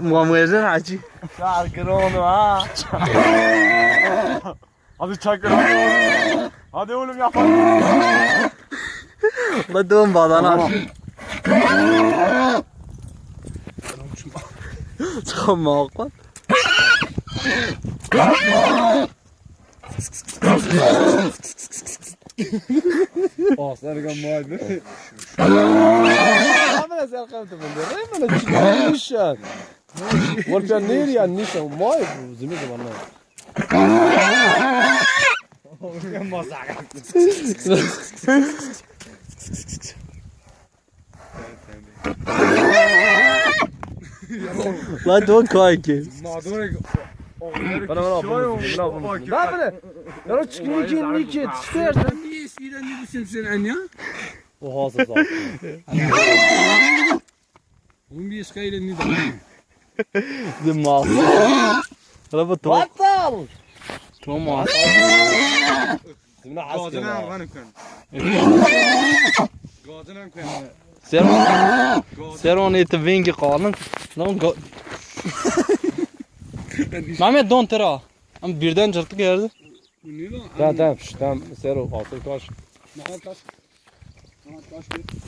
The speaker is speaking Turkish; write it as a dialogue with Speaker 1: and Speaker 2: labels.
Speaker 1: Muammerden acı.
Speaker 2: Şarkın onu ha. Hadi çakır hadi. Hadi oğlum yapalım.
Speaker 1: La dön badana. Çıkama akla.
Speaker 2: Aslarga maydı. Amına serkan tu bende. Remana çıkıyor nişan. Volkan neri ya nişan may zimi zamanla.
Speaker 1: La dön kanki.
Speaker 2: Bana bana yapalım. Ne yapalım? Ya çıkın iki niki istersen.
Speaker 3: Niye eskiden ne düşün sen ya?
Speaker 2: O hazır zaten.
Speaker 3: Oğlum bir eskayla ne de.
Speaker 1: La bu to.
Speaker 2: Batal.
Speaker 1: Toma.
Speaker 2: Zimna haskena.
Speaker 3: Gazinan koyun.
Speaker 1: Ser Ser on ete vinge qalın. Lan go. Mehmet don tera. Am birden geldi.
Speaker 3: Bu ne lan?
Speaker 2: Tamam tamam şş, tamam Sero asıl kaç.
Speaker 3: Tamam, taş bir.